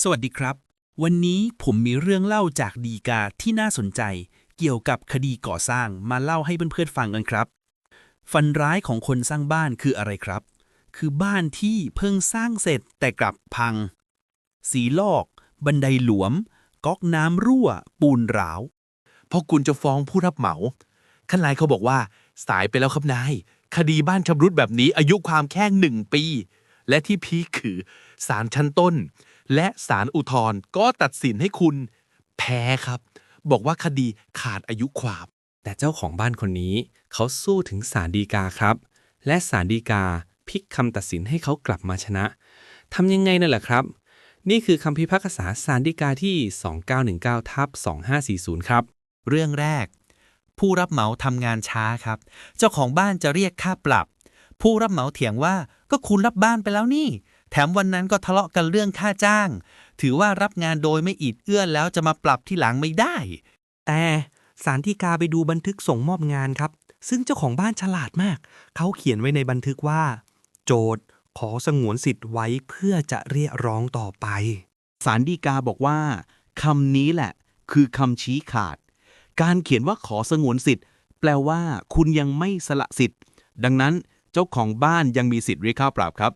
สวัสดีครับ วันนี้ผมมีเรื่องเล่าจากดีกาที่น่าสนใจ เกี่ยวกับคดีก่อสร้างมาเล่าให้เพื่อนๆฟังกันครับฟันร้ายของคนสร้างบ้านคืออะไรครับ คือบ้านที่เพิ่งสร้างเสร็จแต่กลับพัง สีลอก บันไดหลวม ก๊อกน้ำรั่ว ปูนร้าวพราะคุณจะฟ้องผู้รับเหมาขั้นไลน์เขาบอกว่า สายไปแล้วครับนาย คดีบ้านชำรุดแบบนี้อายุความแค่หนึ่งปี และที่พีคคือศาลชั้นต้น และศาลอุทธรณ์ก็ตัดสินให้คุณแพ้ครับ บอกว่าคดีขาดอายุความ แต่เจ้าของบ้านคนนี้ เขาสู้ถึงศาลฎีกาครับ และศาลฎีกาพลิกคำตัดสินให้เขากลับมาชนะทำยังไงนั่นแหละครับ นี่คือคำพิพากษาศาลฎีกาที่ 2919ทับ2540 ครับ เรื่องแรก ผู้รับเหมาทำงานช้าครับ เจ้าของบ้านจะเรียกค่าปรับ ผู้รับเหมาเถียงว่าก็คุณรับบ้านไปแล้วนี่ แถมวันนั้นก็ทะเลาะกันเรื่องค่าจ้าง ถือว่ารับงานโดยไม่อิดเอื้อนแล้วจะมาปรับที่หลังไม่ได้ แต่สารที่กาไปดูบันทึกส่งมอบงานครับ ซึ่งเจ้าของบ้านฉลาดมาก เขาเขียนไว้ในบันทึกว่า โจทย์ขอสงวนสิทธิ์ไว้เพื่อจะเรียกร้องต่อไป สารดีกาบอกว่าคำนี้แหละ คือคำชี้ขาด การเขียนว่าขอสงวนสิทธิ์ แปลว่า คุณยังไม่สละสิทธิ์ ดังนั้นเจ้าของบ้านยังมีสิทธิ์เรียกค่าปรับครับ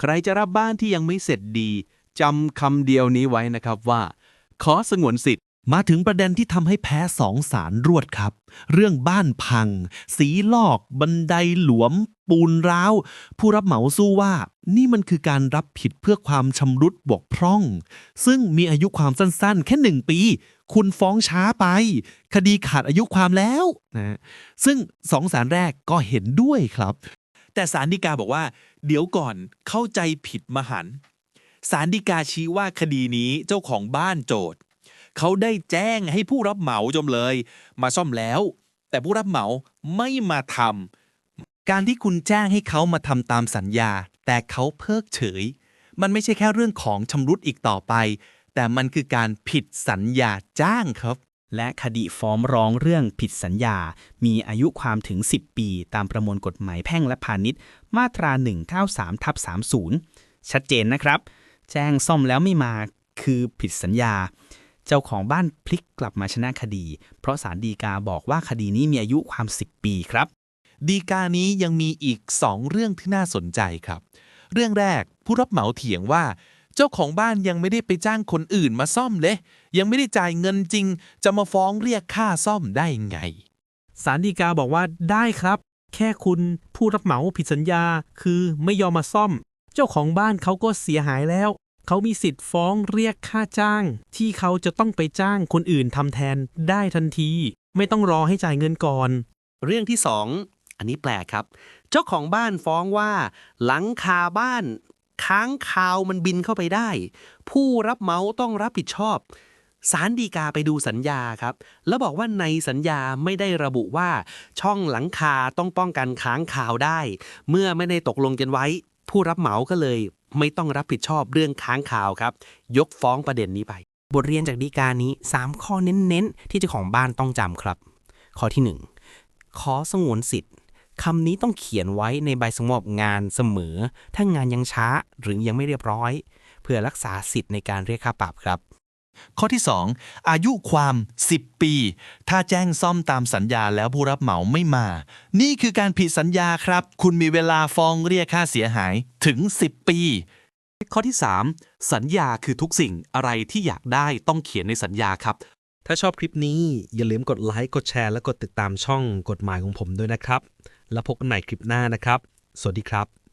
ใครจะรับบ้านที่ยังไม่เสร็จดีจำคำเดียวนี้ไว้นะครับว่า ขอสงวนสิทธิ์มาถึงประเด็นที่ทำให้แพ้สองสารรวดครับ เรื่องบ้านพัง สีลอก บันไดหลวม ปูนร้าว ผู้รับเหมาสู้ว่า นี่มันคือการรับผิดเพื่อความชำรุดบกพร่อง ซึ่งมีอายุความสั้นๆ แค่หนึ่งปี คุณฟ้องช้าไป คดีขาดอายุความแล้วนะซึ่งสองสารแรกก็เห็นด้วยครับ แต่ศาลฎีกาบอกว่า เดี๋ยวก่อนเข้าใจผิดมหันต์ศาลฎีกาชี้ว่าคดีนี้เจ้าของบ้านโจทย์เขาได้แจ้งให้ผู้รับเหมาจำเลย มาซ่อมแล้ว แต่ผู้รับเหมาไม่มาทำการที่คุณแจ้งให้เขามาทำตามสัญญา แต่เขาเพิกเฉย มันไม่ใช่แค่เรื่องของชำรุดอีกต่อไป แต่มันคือการผิดสัญญาจ้างครับ และคดีฟ้องร้องเรื่องผิดสัญญา มีอายุความถึง 10 ปี ตามประมวลกฎหมายแพ่งและพาณิชย์ มาตรา 193ทับ30 ชัดเจนนะครับ แจ้งซ่อมแล้วไม่มาคือผิดสัญญา เจ้าของบ้านพลิกกลับมาชนะคดี เพราะศาลฎีกาบอกว่าคดีนี้มีอายุความ 10 ปีครับ ดีกานี้ยังมีอีกสองเรื่องที่น่าสนใจครับ เรื่องแรกผู้รับเหมาเถียงว่า เจ้าของบ้านยังไม่ได้ไปจ้างคนอื่นมาซ่อมเลย ยังไม่ได้จ่ายเงินจริง จะมาฟ้องเรียกค่าซ่อมได้ไง สารดีกาบอกว่าได้ครับ แค่คุณผู้รับเหมาผิดสัญญา คือไม่ยอมมาซ่อม เจ้าของบ้านเขาก็เสียหายแล้ว เขามีสิทธิ์ฟ้องเรียกค่าจ้าง ที่เขาจะต้องไปจ้างคนอื่นทำแทนได้ทันที ไม่ต้องรอให้จ่ายเงินก่อน เรื่องที่สองอันนี้แปลกครับ เจ้าของบ้านฟ้องว่า หลังคาบ้าน ค้างคาวมันบินเข้าไปได้ ผู้รับเหมาต้องรับผิดชอบศาลฎีกาไปดูสัญญาครับ แล้วบอกว่าในสัญญาไม่ได้ระบุว่า ช่องหลังคาต้องป้องกันค้างคาวได้ เมื่อไม่ได้ตกลงกันไว้ ผู้รับเหมาก็เลย ไม่ต้องรับผิดชอบเรื่องค้างคาวครับ ยกฟ้องประเด็นนี้ไป บทเรียนจากดีกานี้ 3 ข้อเน้นๆ ที่เจ้าของบ้านต้องจำครับ ข้อที่ 1 ขอสงวนสิทธิ์ คำนี้ต้องเขียนไว้ในใบสงบงานเสมอ ถ้างานยังช้าหรือยังไม่เรียบร้อย เพื่อรักษาสิทธิ์ในการเรียกค่าปรับครับ ข้อที่ 2 อายุความ 10 ปี ถ้าแจ้งซ่อมตามสัญญาแล้วผู้รับเหมาไม่มา นี่คือการผิดสัญญาครับ คุณมีเวลาฟ้องเรียกค่าเสียหายถึง 10 ปี ข้อที่ 3 สัญญาคือทุกสิ่งอะไรที่อยากได้ต้องเขียนในสัญญาครับ ถ้าชอบคลิปนี้อย่าลืมกดไลค์กดแชร์และกดติดตามช่องกฎหมายของผมด้วยนะครับ แล้วพบกันใหม่คลิปหน้านะครับ สวัสดีครับ